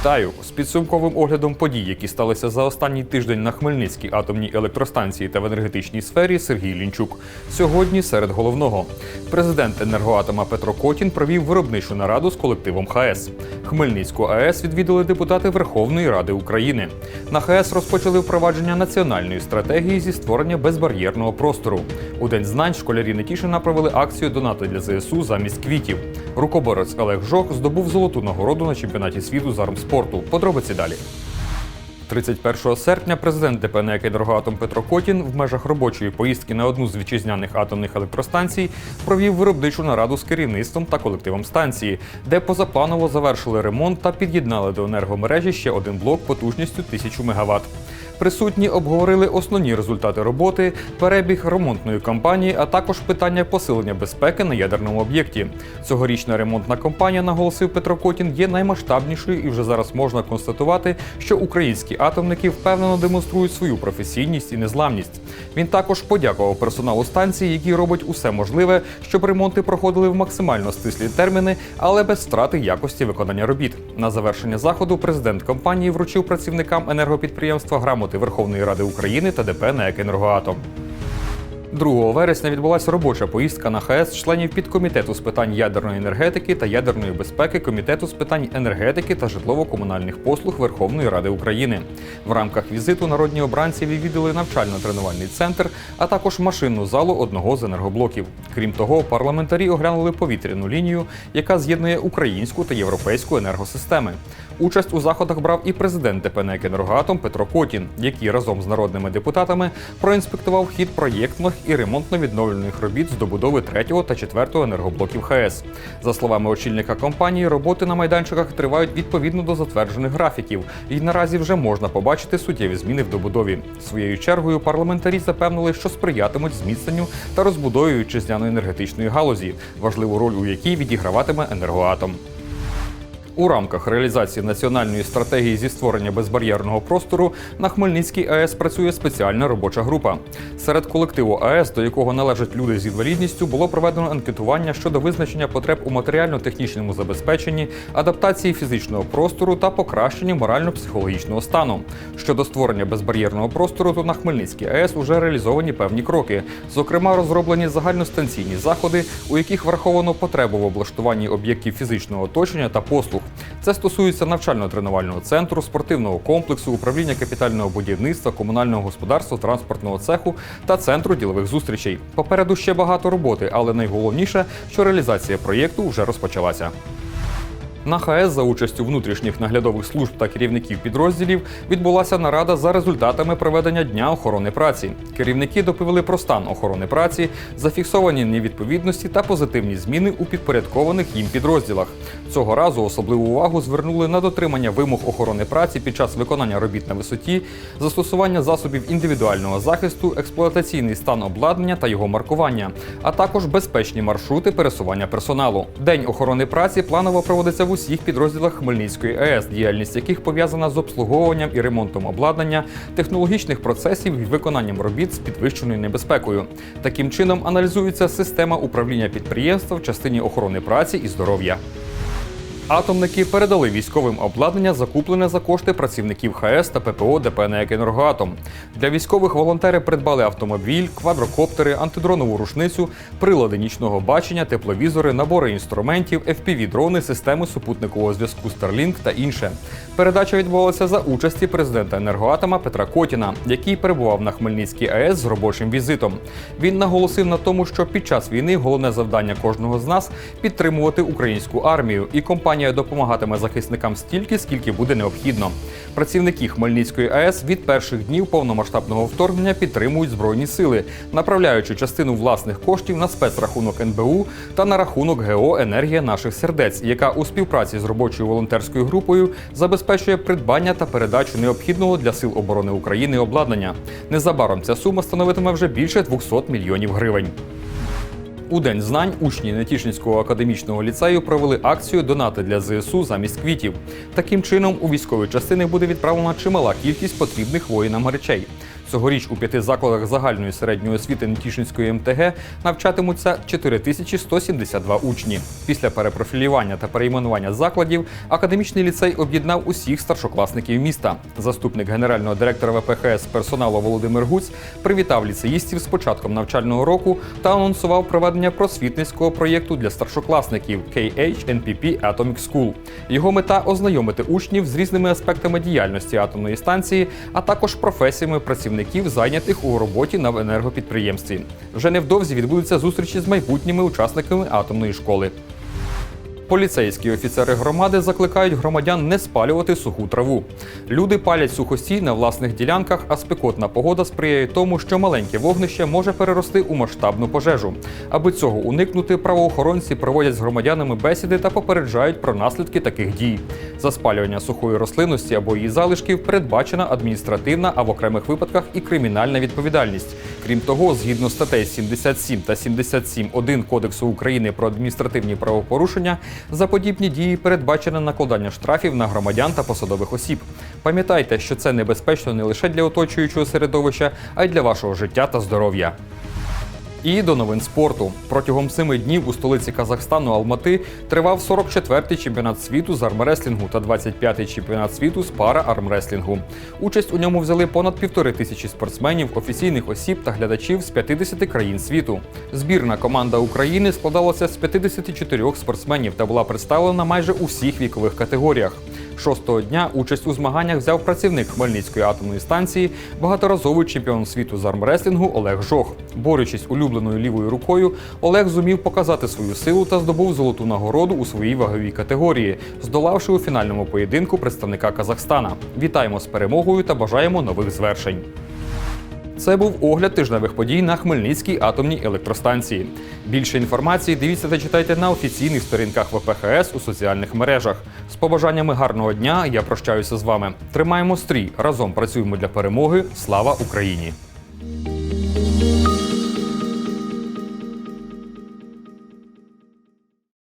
Вітаю з підсумковим оглядом подій, які сталися за останній тиждень на Хмельницькій атомній електростанції та в енергетичній сфері Сергій Лінчук. Сьогодні серед головного президент енергоатома Петро Котін провів виробничу нараду з колективом ХАЕС. Хмельницьку АЕС відвідали депутати Верховної Ради України. На ХАЕС розпочали впровадження національної стратегії зі створення безбар'єрного простору. У день знань школярі Нетішина провели акцію донати для ЗСУ замість квітів. Рукоборець Олег Жох здобув золоту нагороду на чемпіонаті світу з армспорту. Подробиці далі. 31 серпня президент ДП «НЕК «Енергоатом» Петро Котін в межах робочої поїздки на одну з вітчизняних атомних електростанцій провів виробничу нараду з керівництвом та колективом станції, де позапланово завершили ремонт та під'єднали до енергомережі ще один блок потужністю 1000 МВт. Присутні обговорили основні результати роботи, перебіг ремонтної кампанії, а також питання посилення безпеки на ядерному об'єкті. Цьогорічна ремонтна кампанія, наголосив Петро Котін, є наймасштабнішою і вже зараз можна констатувати, що українські атомники впевнено демонструють свою професійність і незламність. Він також подякував персоналу станції, який робить усе можливе, щоб ремонти проходили в максимально стислі терміни, але без втрати якості виконання робіт. На завершення заходу президент компанії вручив працівникам енергопідприємства грамоти Верховної Ради України та ДП «НЕК «Енергоатом». 2 вересня відбулася робоча поїздка на ХАЕС членів підкомітету з питань ядерної енергетики та ядерної безпеки Комітету з питань енергетики та житлово-комунальних послуг Верховної Ради України. В рамках візиту народні обранці відвідали навчально-тренувальний центр, а також машинну залу одного з енергоблоків. Крім того, парламентарі оглянули повітряну лінію, яка з'єднує українську та європейську енергосистеми. Участь у заходах брав і президент ДП «Енергоатом» Петро Котін, який разом з народними депутатами проінспектував хід проєктних і ремонтно-відновлювальних робіт з добудови третього та четвертого енергоблоків ХАЕС. За словами очільника компанії, роботи на майданчиках тривають відповідно до затверджених графіків, і наразі вже можна побачити суттєві зміни в добудові. Своєю чергою парламентарі запевнили, що сприятимуть зміцненню та розбудові вітчизняної енергетичної галузі, важливу роль у якій відіграватиме енергоатом. У рамках реалізації національної стратегії зі створення безбар'єрного простору на Хмельницькій АЕС працює спеціальна робоча група. Серед колективу АЕС, до якого належать люди з інвалідністю, було проведено анкетування щодо визначення потреб у матеріально-технічному забезпеченні, адаптації фізичного простору та покращенні морально-психологічного стану. Щодо створення безбар'єрного простору, то на Хмельницькій АЕС уже реалізовані певні кроки. Зокрема, розроблені загальностанційні заходи, у яких враховано потребу в облаштуванні об'єктів фізичного оточення та послуг. Це стосується навчально-тренувального центру, спортивного комплексу, управління капітального будівництва, комунального господарства, транспортного цеху та центру ділових зустрічей. Попереду ще багато роботи, але найголовніше, що реалізація проєкту вже розпочалася. На ХАЕС за участю внутрішніх наглядових служб та керівників підрозділів відбулася нарада за результатами проведення дня охорони праці. Керівники доповіли про стан охорони праці, зафіксовані невідповідності та позитивні зміни у підпорядкованих їм підрозділах. Цього разу особливу увагу звернули на дотримання вимог охорони праці під час виконання робіт на висоті, застосування засобів індивідуального захисту, експлуатаційний стан обладнання та його маркування, а також безпечні маршрути пересування персоналу. День охорони праці планово проводиться в усіх підрозділах Хмельницької АЕС, діяльність яких пов'язана з обслуговуванням і ремонтом обладнання, технологічних процесів і виконанням робіт з підвищеною небезпекою. Таким чином аналізується система управління підприємства в частині охорони праці і здоров'я. Атомники передали військовим обладнання, закуплене за кошти працівників ХАЕС та ППО ДП «НЕК «Енергоатом». Для військових волонтери придбали автомобіль, квадрокоптери, антидронову рушницю, прилади нічного бачення, тепловізори, набори інструментів, FPV-дрони, системи супутникового зв'язку Starlink та інше. Передача відбувалася за участі президента енергоатома Петра Котіна, який перебував на Хмельницькій АЕС з робочим візитом. Він наголосив на тому, що під час війни головне завдання кожного з нас підтримувати українську армію, і компанія допомагатиме захисникам стільки, скільки буде необхідно. Працівники Хмельницької АЕС від перших днів повномасштабного вторгнення підтримують збройні сили, направляючи частину власних коштів на спецрахунок НБУ та на рахунок ГО Енергія наших сердець, яка у співпраці з робочою волонтерською групою забезпечує придбання та передачу необхідного для сил оборони України обладнання. Незабаром ця сума становитиме вже більше 200 мільйонів гривень. У День знань учні Нетішинського академічного ліцею провели акцію Донати для ЗСУ замість квітів. Таким чином, у військові частини буде відправлена чимала кількість потрібних воїнам речей. Цьогоріч у п'яти закладах загальної середньої освіти Нетішинської МТГ навчатимуться 4172 учні. Після перепрофілювання та перейменування закладів академічний ліцей об'єднав усіх старшокласників міста. Заступник генерального директора ВПХС персоналу Володимир Гуць привітав ліцеїстів з початком навчального року та анонсував проведення просвітницького проєкту для старшокласників KHNPP Atomic School. Його мета ознайомити учнів з різними аспектами діяльності атомної станції, а також професіями працівників, зайнятих у роботі на енергопідприємстві. Вже невдовзі відбудуться зустрічі з майбутніми учасниками атомної школи. Поліцейські офіцери громади закликають громадян не спалювати суху траву. Люди палять сухостій на власних ділянках, а спекотна погода сприяє тому, що маленьке вогнище може перерости у масштабну пожежу. Аби цього уникнути, правоохоронці проводять з громадянами бесіди та попереджають про наслідки таких дій. За спалювання сухої рослинності або її залишків передбачена адміністративна, а в окремих випадках і кримінальна відповідальність. Крім того, згідно статей 77 та 77.1 Кодексу України про адміністративні правопорушення, за подібні дії передбачено накладання штрафів на громадян та посадових осіб. Пам'ятайте, що це небезпечно не лише для оточуючого середовища, а й для вашого життя та здоров'я. І до новин спорту. Протягом семи днів у столиці Казахстану Алмати тривав 44-й чемпіонат світу з армреслінгу та 25-й чемпіонат світу з пара армреслінгу. Участь у ньому взяли понад півтори тисячі спортсменів, офіційних осіб та глядачів з 50 країн світу. Збірна команда України складалася з 54 спортсменів та була представлена майже у всіх вікових категоріях. Шостого дня участь у змаганнях взяв працівник Хмельницької атомної станції, багаторазовий чемпіон світу з армреслінгу Олег Жох. Борючись улюбленою лівою рукою, Олег зумів показати свою силу та здобув золоту нагороду у своїй ваговій категорії, здолавши у фінальному поєдинку представника Казахстана. Вітаємо з перемогою та бажаємо нових звершень. Це був огляд тижневих подій на Хмельницькій атомній електростанції. Більше інформації дивіться та читайте на офіційних сторінках ВПХС у соціальних мережах. З побажаннями гарного дня я прощаюся з вами. Тримаємо стрій, разом працюємо для перемоги. Слава Україні!